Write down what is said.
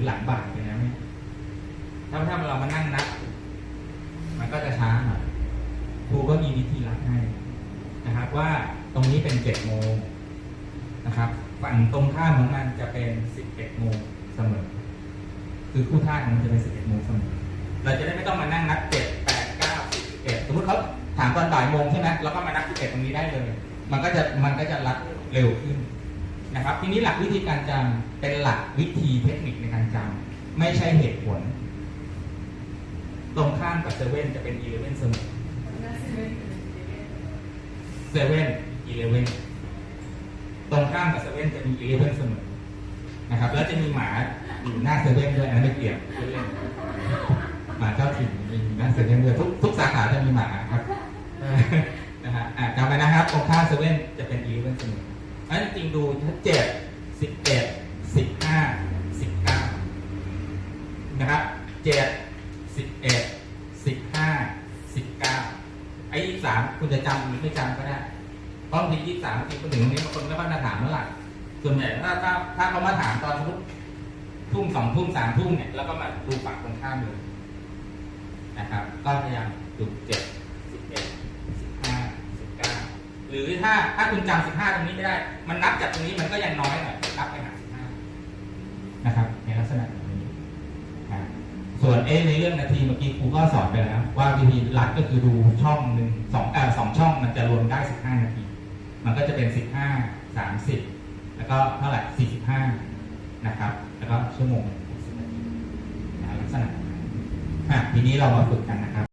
รือหลังบ่ายไปแล้วเนี่ยถ้าถ้าเรามานั่งนับมันก็จะช้าหน่อยครูก็มีวิธีรัดให้นะครับ ว่าตรงนี้เป็นเจ็ดโมงนะครับ ฝั่งตรงข้ามของมันจะเป็นสิบเอ็ดโมงเสมอ คือคู่ท่าของมันจะเป็นสิบเอ็ดโมงเสมอ เราจะได้ไม่ต้องมานั่งนับเจ็ดแปดเก้าสิบเอ็ดสมมติเขาถามตอนบ่ายโมงใช่ไหมเราก็มานับสิบเอ็ดตรงนี้ได้เลย มันก็จะมันก็จะรัดเร็วขึ้น นะครับ ทีนี้หลักวิธีการจำเป็นหลักวิธีเทคนิคในการจำไม่ใช่เหตุผล ตรงข้ามกับเซเว่นจะเป็นอีเลเว่นเสมอเซเว่นอีเลเว่นตรงข้ามกับเซเว่นจะมีอีเลเว่นเสมอนะครับ แล้วจะมีหมาอยู่หน้าเซเว่นด้วยอันนั้นไม่เกี่ยวพูดเล่นหมาเจ้าถิ่นมีหน้าเซเว่นด้วยทุกทุกสาขาจะมีหมาครับนะฮะอะจำไว้นะครับตรงข้ามเซเว่นจะเป็นอีเลเว่นเสมอ อันจริงดูถ้าเจ็ดสิบเอ็ดสิบห้าสิบเก้านะครับเจ็ดสิบเอ็ดสิบห้าสิบเก้าไอ้ยี่สามคุณจะจำหรือไม่จำก็ได้เพราะบางทียี่สามบางทีคนถึงตรงนี้บางคนไม่ค่อยมาถามเมื่อไหร่ส่วนใหญ่ถ้าถ้าถ้าเขามาถามตอนสมมทุ่มสองทุ่มสามทุ่มเนี่ยแล้วก็มาดูฝั่งตรงข้ามเลยนะครับ ก็พยายามดูเจ็ดสิบเอ็ดสิบห้าสิบเก้า หรือถ้าถ้าคุณจำสิบห้าตรงนี้ไม่ได้ มันนับจากตรงนี้มันก็ยังน้อยหน่อยนับไปหาสิบห้านะครับ ในลักษณะแบบนี้ส่วนเอในเรื่องนาทีเมื่อกี้ครูก็สอนไปแล้ว ว่าวิธีหลักก็คือดูช่องหนึ่งสองเอ่อสองช่องมันจะรวมได้สิบห้านาที มันก็จะเป็นสิบห้าสามสิบแล้วก็เท่าไหร่สี่สิบห้านะครับ แล้วก็ชั่วโมงหกสิบนลักษณะนั้นอะทีนี้เรามาฝึกกันนะครับ